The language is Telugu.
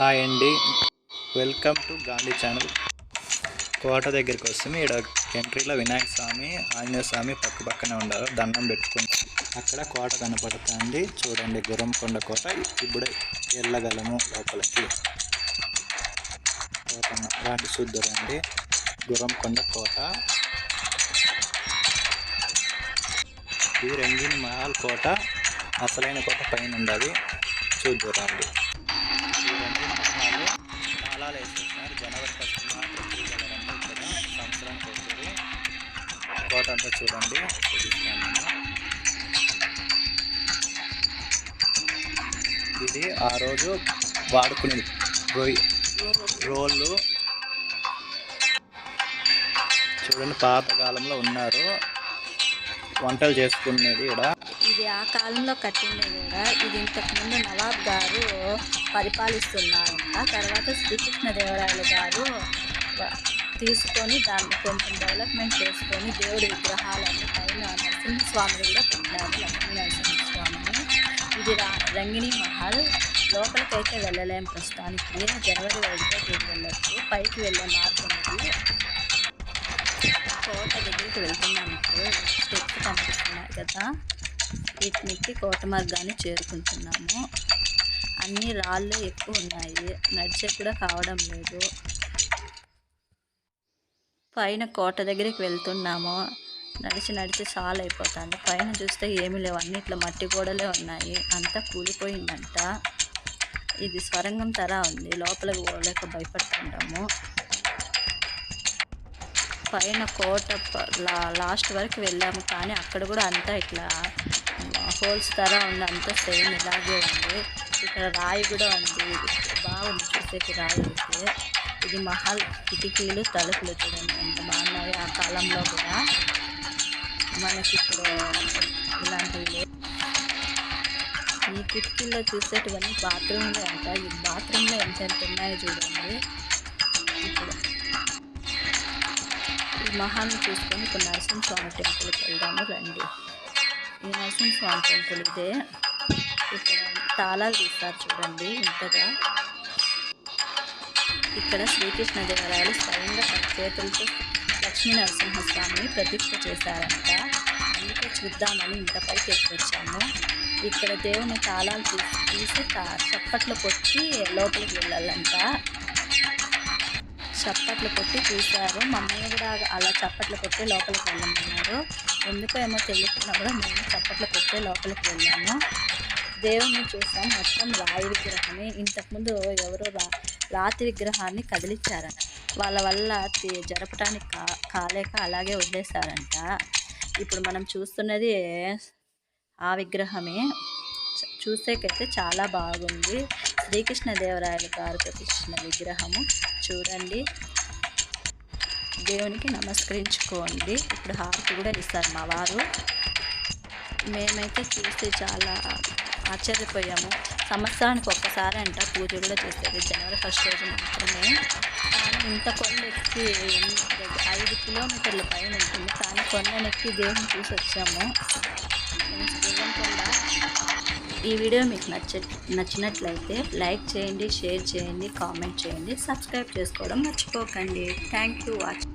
హాయ్ అండి. వెల్కమ్ టు గాంధీ ఛానల్ కోట దగ్గరికి వస్తుంది ఇక్కడ ఎంట్రీలో వినాయక స్వామి ఆంజనేయ స్వామి పక్క పక్కనే ఉన్నారు దండం పెట్టుకుని అక్కడ కోట కనపడుతుంది. చూడండి గుర్రంకొండ కోట. ఇప్పుడే వెళ్ళగలము లోపలికి. కోట రాండి చూద్దరండి గుర్రంకొండ కోట. ఈ రంగిన్ మహల్ కోట. అసలైన కోట పైన ఉండదు చూద్దరండి తాళాలు వేసేసినారు జనవరి ఫస్ట్ మాత్రం చూడగలరండి ఇక్కడ. సంవత్సరానికి ఒకసారి. కోట అంతా చూడండి. ఇది ఆ రోజు వాడుకునేది రొయ్యి. రోళ్ళు. చూడండి పాతకాలంలో ఉన్నారు. వంటలు చేసుకునేది ఇక్కడ ఇది ఆ కాలంలో కట్టింది కూడా. ఇది ఇంతకుముందు నవాబ్ గారు పరిపాలిస్తున్నారంట తర్వాత శ్రీకృష్ణదేవరాయలు గారు తీసుకొని దాన్ని కొంచెం డెవలప్మెంట్ చేసుకొని దేవుడి విగ్రహాలను పైన నరసింహస్వామిని కూడా పెట్టినారు లక్ష్మీ నరసింహస్వామిని. ఇది రా రంగిణి మహల్. లోపలికైతే వెళ్ళలేం ప్రస్తుతానికి. జనవరి ఒకటో తేదీ వెళ్ళచ్చు. పైకి వెళ్ళే మార్గం ఇది. కోట దగ్గరికి వెళ్తున్నాం ఇప్పుడు. స్టెప్స్ కనిపిస్తున్నాయి కదా. వీటి ఎక్కి కోట మార్గాన్ని చేరుకుంటున్నాము. అన్ని రాళ్ళు ఎక్కువ ఉన్నాయి నడిచే కూడా కావడం లేదు. పైన కోట దగ్గరికి వెళ్తున్నాము. నడిచి నడిచి సాల్ అయిపోతుంది. పైన చూస్తే ఏమీ లేవు. అన్ని ఇట్లా మట్టి గోడలే ఉన్నాయి. అంతా కూలిపోయిందంట. ఇది స్వరంగం తర ఉంది. లోపలికి పోలేక భయపడుతుంటాము. పైన కోట లా లాస్ట్ వరకు వెళ్ళాము. కానీ అక్కడ కూడా అంతా ఇట్లా హోల్స్ తర ఉంది. అంతా సేమ్ ఇలాగే ఉంది. ఇక్కడ రాయి కూడా ఉంది. బాగుంది. చూసేకి రాయి అయితే. ఇది మహల్ కిటికీలు తలుపులు చూడండి. ఎంత బాగున్నాయి ఆ కాలంలో కూడా. మనకి ఇప్పుడు ఇలాంటివి ఈ కిటికీల్లో చూసేటివన్నీ బాత్రూమ్లో అంట. ఈ బాత్రూంలో ఎంత ఎంత ఉన్నాయో చూడండి. ఇప్పుడు ఈ మహాన్ని చూసుకొని ఇప్పుడు నరసింహస్వామి టెంపుల్కి వెళ్దాము రండి. ఈ నరసింహస్వామి టెంపుల్ ఇదే. ఇక్కడ తాళాలు తీస్తారు చూడండి ఇంతగా. ఇక్కడ శ్రీకృష్ణ దేవాలయాలు స్వయంగా తన చేతులతో లక్ష్మీ నరసింహస్వామిని ప్రతిష్ఠ చేశారంట. అందుకే చూద్దామని ఇంత పైకి ఎక్కొచ్చాము. ఇక్కడ దేవుని తాళాలు తీసి తీసి తా- చప్పట్లు కొట్టి లోపలికి వెళ్ళాలంట. చప్పట్లు కొట్టి చూశారు మమ్మల్ని కూడా అలా చప్పట్లు కొట్టి లోపలికి వెళ్ళమన్నారు. ఎందుకో ఏమో తెలియకుండా కూడా మేము చప్పట్లు కొట్టి లోపలికి వెళ్ళాము. దేవుణ్ణి చూసాం. మొత్తం రాయి విగ్రహమే ఇంతకుముందు ఎవరో రా రాతి విగ్రహాన్ని కదిలించారంట వాళ్ళ వల్ల జరపటానికి జరపడానికి కా కాలేక అలాగే వదిలేశారంట. ఇప్పుడు మనం చూస్తున్నది ఆ విగ్రహమే. చూసేకైతే చాలా బాగుంది. శ్రీకృష్ణదేవరాయలు గారు ప్రతిష్ఠించిన విగ్రహము. చూడండి. దేవునికి నమస్కరించుకోండి. ఇప్పుడు హారతి కూడా ఇస్తారు మా వారు. మేమైతే చూసి చాలా ఆశ్చర్యపోయాము. సంవత్సరానికి ఒక్కసారి అంట పూజ కూడా చేసేది జనవరి ఫస్ట్ రోజు మాత్రమే. కానీ ఇంత కొండెక్కి ఐదు కిలోమీటర్ల పైన ఉంటుంది. కానీ కొండనెక్కి దేవుని చూసి వచ్చాము. ఈ వీడియో మీకు నచ్చ నచ్చినట్లయితే లైక్ చేయండి షేర్ చేయండి కామెంట్ చేయండి. సబ్స్క్రైబ్ చేసుకోవడం మర్చిపోకండి. Thank you watch.